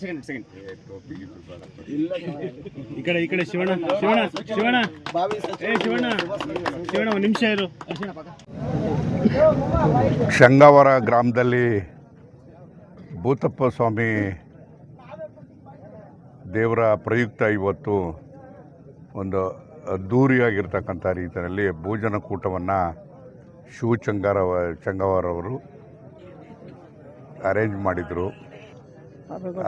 Second second ಈ ಕಡೆ ಈ ಕಡೆ ಶಿವಣ್ಣ ಶಿವಣ್ಣ ಶಿವಣ್ಣ. ಏ ಶಿವಣ್ಣ ಶಿವಣ್ಣ ಒಂದು ನಿಮಿಷ ಇರು. ಶಂಗಾವರ ಗ್ರಾಮದಲ್ಲಿ ಭೂತಪ್ಪ ಸ್ವಾಮಿ ದೇವರ ಪ್ರಯುಕ್ತ ಇವತ್ತು ಒಂದು ಅದ್ಧೂರಿಯಾಗಿರ್ತಕ್ಕಂಥ ರೀತಿಯಲ್ಲಿ ಭೋಜನ ಕೂಟವನ್ನು ಶಿವ ಚಂಗಾರ ಚಂಗವರವರು ಅರೇಂಜ್ ಮಾಡಿದರು.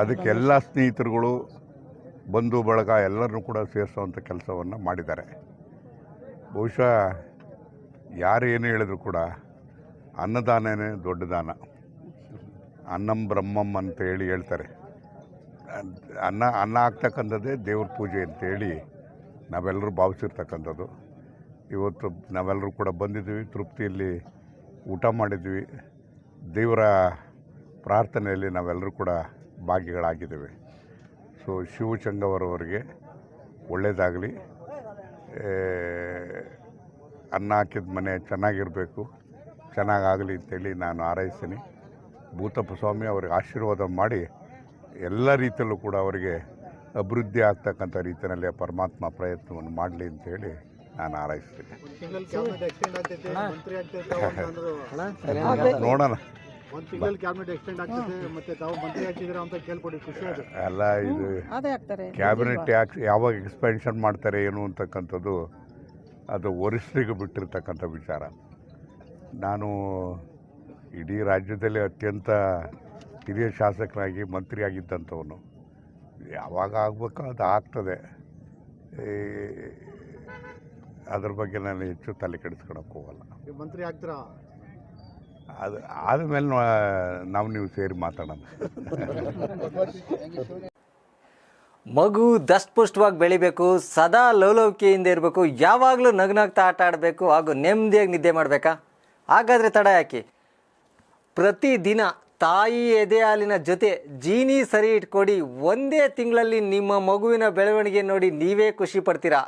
ಅದಕ್ಕೆ ಎಲ್ಲ ಸ್ನೇಹಿತರುಗಳು ಬಂಧು ಬಳಗ ಎಲ್ಲರನ್ನೂ ಕೂಡ ಸೇರಿಸುವಂಥ ಕೆಲಸವನ್ನು ಮಾಡಿದ್ದಾರೆ. ಬಹುಶಃ ಯಾರು ಏನು ಹೇಳಿದ್ರು ಕೂಡ ಅನ್ನದಾನನೇ ದೊಡ್ಡ ದಾನ. ಅನ್ನಂ ಬ್ರಹ್ಮಂ ಅಂತ ಹೇಳಿ ಹೇಳ್ತಾರೆ. ಅನ್ನ ಅನ್ನ ಆಗ್ತಕ್ಕಂಥದ್ದೇ ದೇವ್ರ ಪೂಜೆ ಅಂತೇಳಿ ನಾವೆಲ್ಲರೂ ಭಾವಿಸಿರ್ತಕ್ಕಂಥದ್ದು. ಇವತ್ತು ನಾವೆಲ್ಲರೂ ಕೂಡ ಬಂದಿದ್ದೀವಿ ತೃಪ್ತಿಯಲ್ಲಿ ಊಟ ಮಾಡಿದ್ವಿ ದೇವರ ಪ್ರಾರ್ಥನೆಯಲ್ಲಿ ನಾವೆಲ್ಲರೂ ಕೂಡ ಭಾಗಿಗಳಾಗಿದ್ದೇವೆ ಸೊ ಶಿವಚಂಗವರವರಿಗೆ ಒಳ್ಳೆಯದಾಗಲಿ ಅನ್ನ ಹಾಕಿದ ಮನೆ ಚೆನ್ನಾಗಿರಬೇಕು. ಚೆನ್ನಾಗಾಗಲಿ ಅಂತೇಳಿ ನಾನು ಹಾರೈಸ್ತೀನಿ. ಭೂತಪ್ಪ ಸ್ವಾಮಿ ಅವ್ರಿಗೆ ಆಶೀರ್ವಾದ ಮಾಡಿ ಎಲ್ಲ ರೀತಿಯಲ್ಲೂ ಕೂಡ ಅವರಿಗೆ ಅಭಿವೃದ್ಧಿ ಆಗ್ತಕ್ಕಂಥ ರೀತಿಯಲ್ಲಿ ಪರಮಾತ್ಮ ಪ್ರಯತ್ನವನ್ನು ಮಾಡಲಿ ಅಂತೇಳಿ ನಾನು ಹಾರೈಸ್ತೀನಿ. ನೋಡೋಣ. ಒಂದ್ ತಿಂಗಳು ಕ್ಯಾಬಿನೆಟ್ ಎಕ್ಸ್ಟೆಂಡ್ ಆಗ್ತೈತೆ ಮತ್ತೆ ತಾವು ಮಂತ್ರಿ ಆಗ್ತಿದ್ದೀರ ಅಂತ ಕೇಳ್ಕೊಡಿ ಖುಷಿ ಅದು ಎಲ್ಲ ಇದು ಅದೇ ಆಗ್ತಾರೆ. ಕ್ಯಾಬಿನೆಟ್ ಯಾಕೆ ಯಾವಾಗ ಎಕ್ಸ್ಪೆನ್ಷನ್ ಮಾಡ್ತಾರೆ ಏನು ಅಂತಕ್ಕಂಥದ್ದು ಅದು ವರಿಷ್ಠರಿಗೆ ಬಿಟ್ಟಿರ್ತಕ್ಕಂಥ ವಿಚಾರ. ನಾನು ಇಡೀ ರಾಜ್ಯದಲ್ಲಿ ಅತ್ಯಂತ ಹಿರಿಯ ಶಾಸಕನಾಗಿ ಮಂತ್ರಿ ಆಗಿದ್ದಂಥವನು ಯಾವಾಗ ಆಗಬೇಕೋ ಅದು ಆಗ್ತದೆ. ಅದ್ರ ಬಗ್ಗೆ ನಾನು ಹೆಚ್ಚು ತಲೆ ಕೆಡಿಸ್ಕೊಳಕ್ಕೆ ಹೋಗಲ್ಲ. ಮಂತ್ರಿ ಆಗ್ತೀರಾ? ಅದು ಆದಮೇಲೆ ನಾವು ನೀವು ಸೇರಿ ಮಾತಾಡೋಣ. ಮಗು ದಷ್ಟಪುಷ್ಟವಾಗಿ ಬೆಳಿಬೇಕು, ಸದಾ ಲವಲವಿಕೆಯಿಂದ ಇರಬೇಕು, ಯಾವಾಗಲೂ ನಗ್ನಗ್ತಾ ಆಟ ಆಡಬೇಕು ಹಾಗೂ ನೆಮ್ಮದಿಯಾಗಿ ನಿದ್ದೆ ಮಾಡಬೇಕಾ? ಹಾಗಾದರೆ ತಡ ಯಾಕೆ? ಪ್ರತಿದಿನ ತಾಯಿ ಎದೆ ಹಾಲಿನ ಜೊತೆ ಜೀನಿ ಸರಿ ಇಟ್ಕೊಡಿ, ಒಂದೇ ತಿಂಗಳಲ್ಲಿ ನಿಮ್ಮ ಮಗುವಿನ ಬೆಳವಣಿಗೆ ನೋಡಿ ನೀವೇ ಖುಷಿ ಪಡ್ತೀರಾ?